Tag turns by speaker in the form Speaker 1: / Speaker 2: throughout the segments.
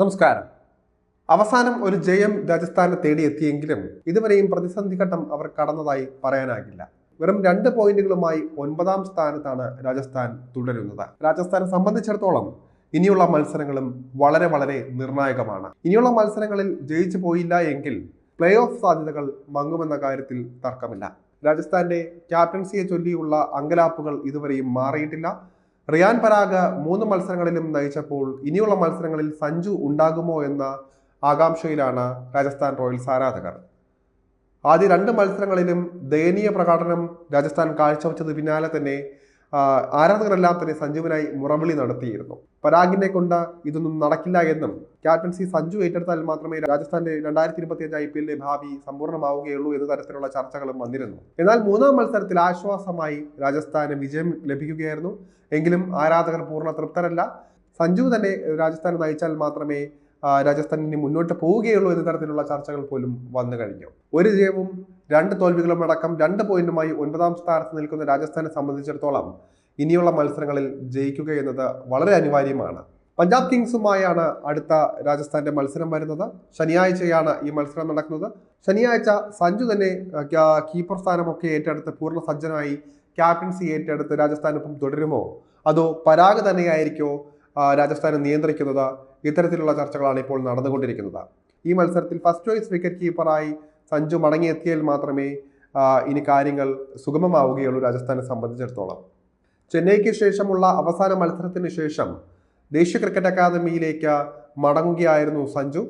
Speaker 1: നമസ്കാരം. അവസാനം ഒരു ജയം രാജസ്ഥാനെ തേടിയെത്തിയെങ്കിലും ഇതുവരെയും പ്രതിസന്ധി ഘട്ടം അവർ കടന്നതായി പറയാനാകില്ല. വെറും രണ്ട് പോയിന്റുകളുമായി ഒൻപതാം സ്ഥാനത്താണ് രാജസ്ഥാൻ തുടരുന്നത്. രാജസ്ഥാനെ സംബന്ധിച്ചിടത്തോളം ഇനിയുള്ള മത്സരങ്ങളും വളരെ വളരെ നിർണായകമാണ്. ഇനിയുള്ള മത്സരങ്ങളിൽ ജയിച്ചു പോയില്ല എങ്കിൽ പ്ലേ ഓഫ് സാധ്യതകൾ മങ്ങുമെന്ന കാര്യത്തിൽ തർക്കമില്ല. രാജസ്ഥാന്റെ ക്യാപ്റ്റൻസിയെ ചൊല്ലിയുള്ള അങ്കലാപ്പുകൾ ഇതുവരെയും മാറിയിട്ടില്ല. റിയാൻ പരാഗ് മൂന്ന് മത്സരങ്ങളിലും നയിച്ചപ്പോൾ ഇനിയുള്ള മത്സരങ്ങളിൽ സഞ്ജു ഉണ്ടാകുമോ എന്ന ആകാംക്ഷയിലാണ് രാജസ്ഥാൻ റോയൽസ് ആരാധകർ. ആദ്യ രണ്ട് മത്സരങ്ങളിലും ദയനീയ പ്രകടനം രാജസ്ഥാൻ കാഴ്ചവെച്ചത് പിന്നാലെ തന്നെ ആ, ആരാധകരെല്ലാം തന്നെ സഞ്ജുവിനായി മുറവിളി നടത്തിയിരുന്നു. പരാഗിനെ കൊണ്ട് ഇതൊന്നും നടക്കില്ല എന്നും ക്യാപ്റ്റൻസി സഞ്ജു ഏറ്റെടുത്താൽ മാത്രമേ രാജസ്ഥാന്റെ രണ്ടായിരത്തി ഇരുപത്തി അഞ്ച് ഐ പി എല്ലിലെ ഭാവി സമ്പൂർണമാവുകയുള്ളൂ എന്ന തരത്തിലുള്ള ചർച്ചകളും വന്നിരുന്നു. എന്നാൽ മൂന്നാം മത്സരത്തിൽ ആശ്വാസമായി രാജസ്ഥാന് വിജയം ലഭിക്കുകയായിരുന്നു. എങ്കിലും ആരാധകർ പൂർണ തൃപ്തരല്ല. സഞ്ജു തന്നെ രാജസ്ഥാനെ നയിച്ചാൽ മാത്രമേ രാജസ്ഥാൻ ഇനി മുന്നോട്ട് പോവുകയുള്ളൂ എന്ന തരത്തിലുള്ള ചർച്ചകൾ പോലും വന്നു കഴിഞ്ഞു. ഒരു ജയവും രണ്ട് തോൽവികളും അടക്കം രണ്ട് പോയിന്റുമായി ഒൻപതാം സ്ഥാനത്ത് നിൽക്കുന്ന രാജസ്ഥാനെ സംബന്ധിച്ചിടത്തോളം ഇനിയുള്ള മത്സരങ്ങളിൽ ജയിക്കുക എന്നത് വളരെ അനിവാര്യമാണ്. പഞ്ചാബ് കിങ്സുമായാണ് അടുത്ത രാജസ്ഥാന്റെ മത്സരം വരുന്നത്. ശനിയാഴ്ചയാണ് ഈ മത്സരം നടക്കുന്നത്. ശനിയാഴ്ച സഞ്ജു തന്നെ കീപ്പർ സ്ഥാനമൊക്കെ ഏറ്റെടുത്ത് പൂർണ സജ്ജനായി ക്യാപ്റ്റൻസി ഏറ്റെടുത്ത് രാജസ്ഥാനൊപ്പം തുടരുമോ? അതോ പരാഗ് തന്നെയായിരിക്കോ രാജസ്ഥാനെ നിയന്ത്രിക്കുന്നത്? ഇത്തരത്തിലുള്ള ചർച്ചകളാണ് ഇപ്പോൾ നടന്നുകൊണ്ടിരിക്കുന്നത്. ഈ മത്സരത്തിൽ ഫസ്റ്റ് ചോയ്സ് വിക്കറ്റ് കീപ്പറായി സഞ്ജു മടങ്ങിയെത്തിയാൽ മാത്രമേ ഇനി കാര്യങ്ങൾ സുഗമമാവുകയുള്ളൂ രാജസ്ഥാനെ സംബന്ധിച്ചിടത്തോളം. ചെന്നൈക്ക് ശേഷമുള്ള അവസാന മത്സരത്തിന് ശേഷം ദേശീയ ക്രിക്കറ്റ് അക്കാദമിയിലേക്ക് മടങ്ങുകയായിരുന്നു സഞ്ജു.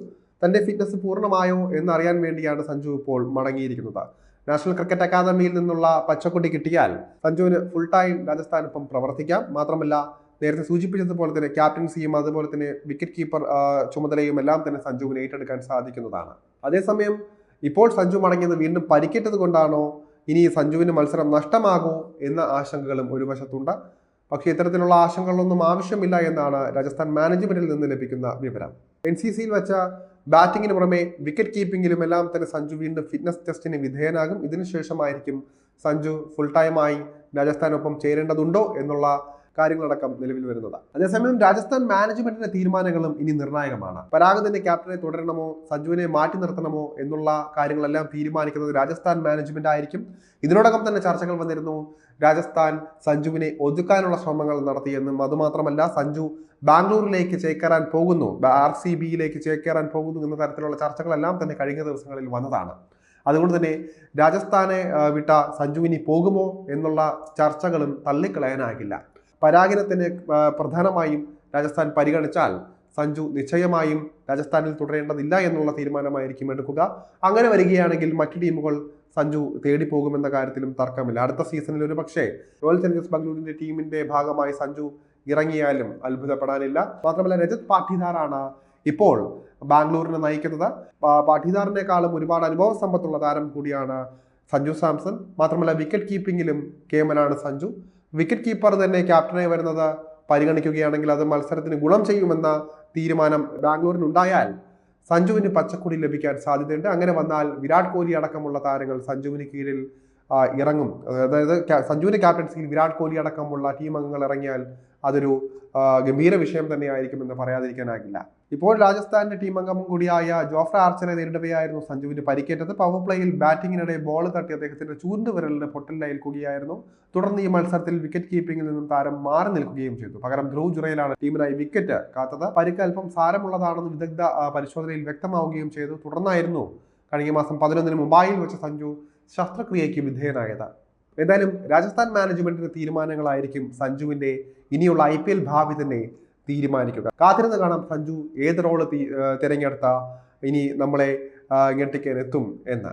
Speaker 1: തന്റെ ഫിറ്റ്നസ് പൂർണമായോ എന്നറിയാൻ വേണ്ടിയാണ് സഞ്ജു ഇപ്പോൾ മടങ്ങിയിരിക്കുന്നത്. നാഷണൽ ക്രിക്കറ്റ് അക്കാദമിയിൽ നിന്നുള്ള പച്ചക്കുട്ടി കിട്ടിയാൽ സഞ്ജുവിന് ഫുൾ ടൈം രാജസ്ഥാനൊപ്പം പ്രവർത്തിക്കാം. മാത്രമല്ല നേരത്തെ സൂചിപ്പിച്ചതുപോലെ തന്നെ ക്യാപ്റ്റൻസിയും അതുപോലെ തന്നെ വിക്കറ്റ് കീപ്പർ ചുമതലയും എല്ലാം തന്നെ സഞ്ജുവിന് ഏറ്റെടുക്കാൻ സാധിക്കുന്നതാണ്. അതേസമയം ഇപ്പോൾ സഞ്ജു മടങ്ങിയത് വീണ്ടും പരിക്കേറ്റത് കൊണ്ടാണോ ഇനി സഞ്ജുവിന് മത്സരം നഷ്ടമാകൂ എന്ന ആശങ്കകളും ഒരു വശത്തുണ്ട്. പക്ഷേ ഇത്തരത്തിലുള്ള ആശങ്കകളൊന്നും ആവശ്യമില്ല എന്നാണ് രാജസ്ഥാൻ മാനേജ്മെന്റിൽ നിന്ന് ലഭിക്കുന്ന വിവരം. എൻ സി സിയിൽ വെച്ച ബാറ്റിങ്ങിന് പുറമെ വിക്കറ്റ് കീപ്പിംഗിലും എല്ലാം തന്നെ സഞ്ജു വീണ്ടും ഫിറ്റ്നസ് ടെസ്റ്റിന് വിധേയനാകും. ഇതിനുശേഷമായിരിക്കും സഞ്ജു ഫുൾ ടൈമായി രാജസ്ഥാനൊപ്പം ചേരേണ്ടതുണ്ടോ എന്നുള്ള കാര്യങ്ങളടക്കം നിലവിൽ വരുന്നത്. അതേസമയം രാജസ്ഥാൻ മാനേജ്മെന്റിന്റെ തീരുമാനങ്ങളും ഇനി നിർണായകമാണ്. പരാഗതിന്റെ ക്യാപ്റ്റനെ തുടരണമോ സഞ്ജുവിനെ മാറ്റി നിർത്തണമോ എന്നുള്ള കാര്യങ്ങളെല്ലാം തീരുമാനിക്കുന്നത് രാജസ്ഥാൻ മാനേജ്മെന്റ് ആയിരിക്കും. ഇതിനോടകം തന്നെ ചർച്ചകൾ വന്നിരുന്നു രാജസ്ഥാൻ സഞ്ജുവിനെ ഒതുക്കാനുള്ള ശ്രമങ്ങൾ നടത്തിയെന്നും അതുമാത്രമല്ല സഞ്ജു ബാംഗ്ലൂരിലേക്ക് ചേക്കേറാൻ പോകുന്നു. ആർ സി ബിയിലേക്ക് ചേക്കേറാൻ പോകുന്നു എന്ന തരത്തിലുള്ള ചർച്ചകളെല്ലാം തന്നെ കഴിഞ്ഞ ദിവസങ്ങളിൽ വന്നതാണ്. അതുകൊണ്ട് തന്നെ രാജസ്ഥാനെ വിട്ട സഞ്ജുവിനി പോകുമോ എന്നുള്ള ചർച്ചകളും തള്ളിക്കളയാനാകില്ല. പരാഗിനെ തന്നെ ആ, പ്രധാനമായും രാജസ്ഥാൻ പരിഗണിച്ചാൽ സഞ്ജു നിശ്ചയമായും രാജസ്ഥാനിൽ തുടരേണ്ടതില്ല എന്നുള്ള തീരുമാനമായിരിക്കും എടുക്കുക. അങ്ങനെ വരികയാണെങ്കിൽ മറ്റ് ടീമുകൾ സഞ്ജു തേടിപ്പോകുമെന്ന കാര്യത്തിലും തർക്കമില്ല. അടുത്ത സീസണിൽ ഒരു പക്ഷേ റോയൽ ചലഞ്ചേഴ്സ് ബാംഗ്ലൂരിന്റെ ടീമിന്റെ ഭാഗമായി സഞ്ജു ഇറങ്ങിയാലും അത്ഭുതപ്പെടാനില്ല. മാത്രമല്ല രജത് പാഠിദാറാണ് ഇപ്പോൾ ബാംഗ്ലൂരിനെ നയിക്കുന്നത്. പാ- പാഠിദാറിനേക്കാളും ഒരുപാട് അനുഭവ സമ്പത്തുള്ള താരം കൂടിയാണ് സഞ്ജു സാംസൺ. മാത്രമല്ല വിക്കറ്റ് കീപ്പിംഗിലും കേമനാണ് സഞ്ജു. വിക്കറ്റ് കീപ്പർ തന്നെ ക്യാപ്റ്റനായി വരുന്നത് പരിഗണിക്കുകയാണെങ്കിൽ അത് മത്സരത്തിന് ഗുണം ചെയ്യുമെന്ന തീരുമാനം ബാംഗ്ലൂരിനുണ്ടായാൽ സഞ്ജുവിന് പച്ചക്കൊടി ലഭിക്കാൻ സാധ്യതയുണ്ട്. അങ്ങനെ വന്നാൽ വിരാട് കോഹ്ലി അടക്കമുള്ള താരങ്ങൾ സഞ്ജുവിന് കീഴിൽ ഇറങ്ങും. അതായത് സഞ്ജുവിന്റെ ക്യാപ്റ്റൻസിയിൽ വിരാട് കോഹ്ലി അടക്കമുള്ള ടീം അംഗങ്ങൾ ഇറങ്ങിയാൽ അതൊരു ഗംഭീര വിഷയം തന്നെയായിരിക്കുമെന്ന് പറയാതിരിക്കാനാകില്ല. ഇപ്പോൾ രാജസ്ഥാന്റെ ടീം അംഗം കൂടിയായ ജോഫ്ര ആർച്ചറെ നേരിടവെയായിരുന്നു സഞ്ജുവിന് പരിക്കേറ്റത്. പവർ പ്ലേയിൽ ബാറ്റിങ്ങിനിടെ ബോൾ തട്ടി അദ്ദേഹത്തിന്റെ ചൂണ്ടുവിരലിന് കൂടിയായിരുന്നു തുടർന്ന് ഈ മത്സരത്തിൽ വിക്കറ്റ് കീപ്പിംഗിൽ നിന്നും താരം മാറി നിൽക്കുകയും ചെയ്തു. പകരം ധ്രുവ് ജുറയിലാണ് ടീമിനായി വിക്കറ്റ് കാത്തത്. പരിക്ക് അല്പം സാരമുള്ളതാണെന്ന് വിദഗ്ധ പരിശോധനയിൽ വ്യക്തമാവുകയും ചെയ്തു. തുടർന്നായിരുന്നു കഴിഞ്ഞ മാസം പതിനൊന്നിന് മുംബൈയിൽ വെച്ച് സഞ്ജു ശസ്ത്രക്രിയയ്ക്ക് വിധേയനായത്. എന്തായാലും രാജസ്ഥാൻ മാനേജ്മെന്റിന്റെ തീരുമാനങ്ങളായിരിക്കും സഞ്ജുവിന്റെ ഇനിയുള്ള ഐ പി എൽ ഭാവി തന്നെ തീരുമാനിക്കുക. കാത്തിരുന്ന് കാണാം സഞ്ജു ഏത് റോൾ തിരഞ്ഞെടുത്ത ഇനി നമ്മളെ ഞെട്ടിക്കാൻ എത്തും എന്ന്.